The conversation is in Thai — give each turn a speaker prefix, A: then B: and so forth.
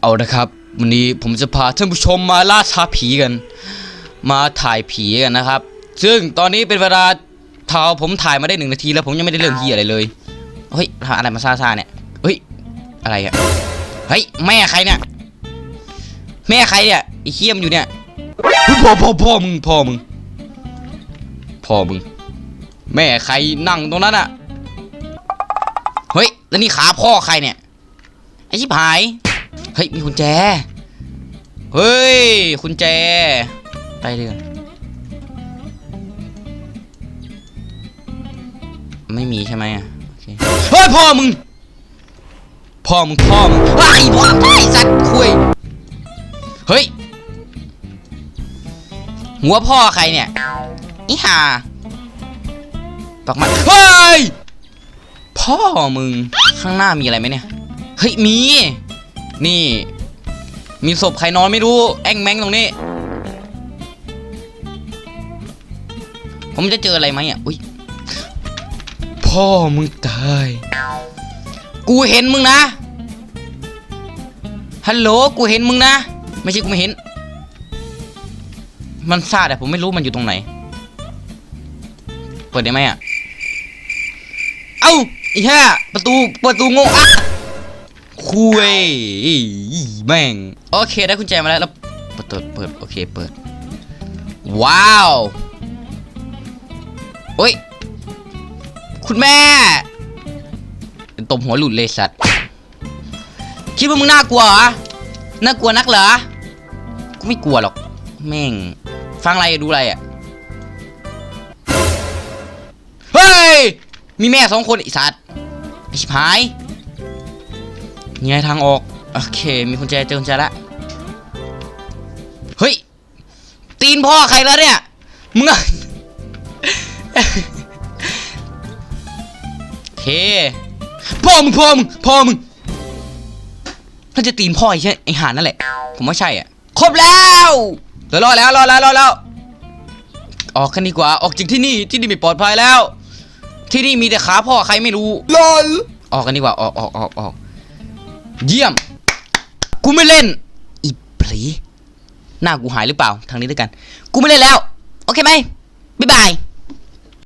A: เอาละครับ วันนี้ผมจะพาท่านผู้ชมมาล่าท้าผีกัน มาถ่ายผีกันนะครับ ซึ่งตอนนี้เป็นเวลาเท้าผมถ่ายมาได้หนึ่งนาทีแล้วผมยังไม่ได้เรื่องเฮียอะไรเลยเฮ้ยอะไรมาซาซาเนี่ยเฮ้ยอะไรอะเฮ้ยแม่ใครเนี่ยแม่ใครเนี่ยไอ้เคียมอยู่เนี่ยพ่อพ่อพ่อมึงพ่อมึงพ่อมึง แม่ใครนั่งตรงนั้นอะเฮ้ยแล้วนี่ขาพ่อใครเนี่ยไอ้ชิบหาย ฮ้ยมีกุญแจ เฮ้ยกุญแจ ไปเลยกันไม่มีใช่ไหมอะโอเคเฮ้ยพ่อมึงพ่อมึงพ่อมึงไอ้พ่อไอ้สัตว์คุยเฮ้ยหัวพ่อใครเนี่ยอีห่าปากมันเฮ้ยพ่อมึงข้างหน้ามีอะไรไหมเนี่ยเฮ้ยมี นี่ มีศพใครนอนไม่รู้ แองแมงตรงนี้ ผมจะเจออะไรไหมอะ อุ้ย พ่อมึงตาย กูเห็นมึงนะ ฮัลโหล กูเห็นมึงนะ ไม่ใช่กูไม่เห็น มันซาดแต่ผมไม่รู้มันอยู่ตรงไหน เปิดได้ไหมอะ เอ้าอีห่ประตู ประตูโง่อะ คุยแม่ง โอเคได้กุญแจมาแล้วแล้วเปิดเปิดเปิดโอเคเปิด ว้าวโอ้ย คุณแม่ตบหัวหลุดเลยสัตว์ คิดว่ามึงน่ากลัวเหรอ น่ากลัวนักเหรอ กูไม่กลัวหรอก แม่ง ฟังอะไรดูอะไรอะ เฮ้ย มีแม่สองคนไอีสัตว์ไอชิบหาย นี่ไงทางออก โอเค มีกุญแจเจอกุญแจละ เฮ้ย ตีนพ่อใครแล้วเนี่ย มึงอะโอเค พ่อมึงพ่อมึงพ่อมึงน่าจะตีนพ่อไอ้ใช่ไอ้หานนั่นแหละ ผมว่าใช่อะ ครบแล้วเดี๋ยวรอแล้วรอแล้วรอแล้ว ออกกันดีกว่า ออกจากที่นี่ ที่นี่ไม่ปลอดภัยแล้ว ที่นี่มีแต่ขาพ่อใครไม่รู้
B: ลอล
A: ออกกันดีกว่า ออกออกออกออก เยี่ยม กูไม่เล่น อีปลีหน้ากูหายหรือเปล่า ทางนี้ด้วยกัน กูไม่เล่นแล้ว โอเคไหมบ๊ายบาย